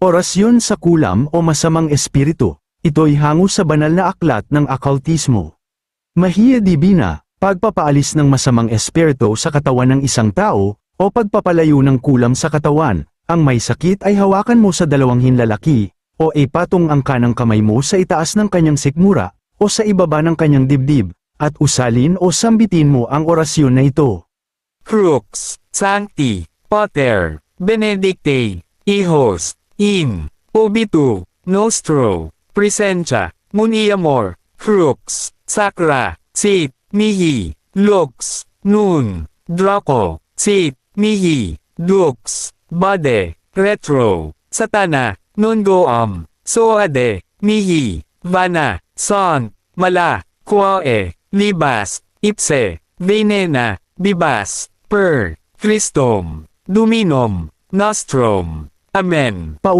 Orasyon sa kulam o masamang espiritu. Ito'y hango sa banal na aklat ng akaltismo. Mahiya divina, pagpapaalis ng masamang espiritu sa katawan ng isang tao, o pagpapalayo ng kulam sa katawan. Ang may sakit ay hawakan mo sa dalawang hinlalaki, o ipatong ang kanang kamay mo sa itaas ng kanyang sikmura, o sa ibaba ng kanyang dibdib, at usalin o sambitin mo ang orasyon na ito. Crux, Sancti, Pater, Benedicte, Hijos, In, Obitu, Nostro, Presentia, Muniamor, Crux, Sacra, Sit, Mihi, Lux, Nun, Draco, Sit, Mihi, Dux, Bade, Retro, Satana, Nungoam, Soade, Mihi, Vana, Son, Mala, Quae, Libas, Ipse, Venena, Bibas, Per, Christom, Dominum, Nostrum. Amen.